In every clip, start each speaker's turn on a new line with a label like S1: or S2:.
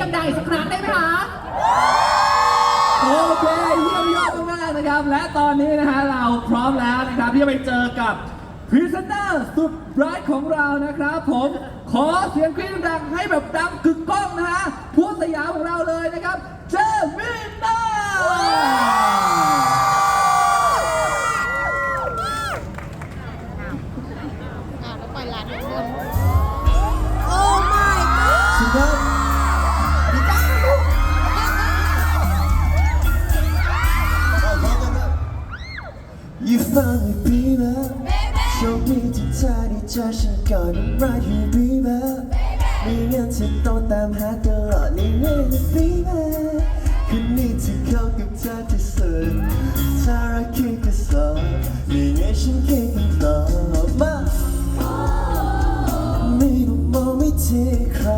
S1: ดังๆอีกสักครั้งได้ไหมคะ
S2: โอเคเยี่ยมยอดมากๆนะครับ และตอนนี้นะฮะเราพร้อมแล้วนะครับที่จะไปเจอกับพรีเซนเตอร์สุดร้ายของเรานะครับ ผมขอเสียงกรี๊ดดังๆให้แบบดังกึกก้องนะฮะพูดสยามของเราเลยนะครับ เจมิน่า
S3: อ่าแล้วปล่อยหลานทุกคน
S4: สุดยอด baby. Show me ที่เธอได้เจอฉันก่อน I'm right here, baby. ไม่งั้นเธอต้องตามหาตลอดนี่ไงนะ baby. คืนนี้ที่เข้ากับเธอที่สุดถ้ารักคือก็สอบนี่ไงฉันแค่คำตอบมาไม่ต้องมองไม่ที่ใคร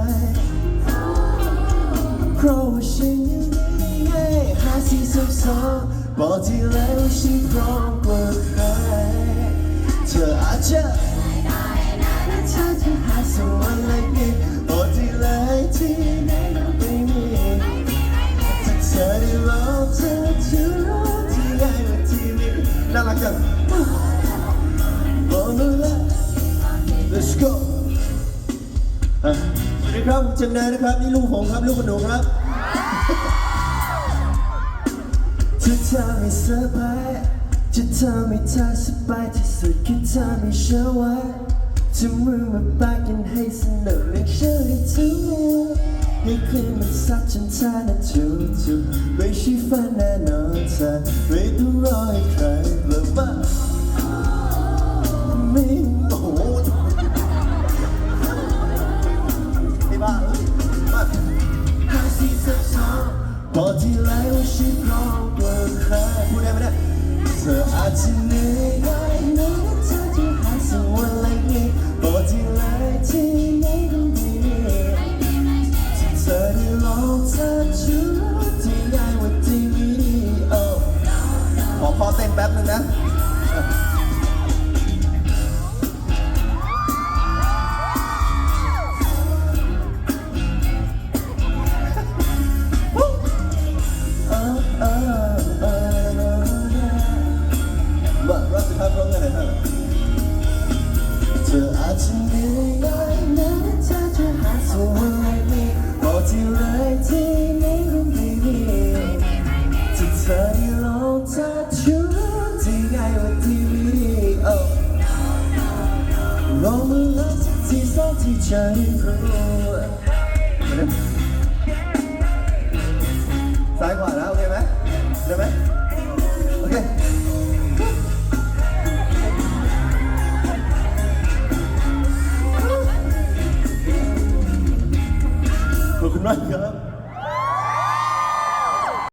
S4: เพราะว่าฉันยังไม่ให้หาสิ่งซับซ้อนบอกที่แล้วว่าฉันพร้อมกว่าใคร เธออาจจะและเธอจะหาสักวันอะไรนี้บอกที่แล้วที่ไหนก็ไม่มีถ้าเธอได้ลองเธอจะรู้ที่ง่ายกว่าที่นี่น่ารักจังบอกมาเลย let's go อะสวัสดีครับผมเจนนายนะครับ นี่ลูกผมครับ ลูกขนมครับจะทำให้สบาย จะทำให้เธอสบายที่สุดคือทำให้เชื่อไว้จะมือมาปากันให้สนุกและเชื่อได้ทุกมือให้คลื่นมันซัดจนเธอนั้นจุกจุกไม่ใช่ฝันแน่นอนเธอไม่ต้องรอให้ใครเลิกมาไม่โอ้โหไอ้บ้าเอ้ยมาหาสิ่งซับซ้อนบอกที่แล้วว่าฉันพร้อม ลองมือแล้วสักทีสองทีจะได้รู้มาเร็วซ้ายขวานะโอเคไหมได้ไหมโอเคขอบคุณมากครับ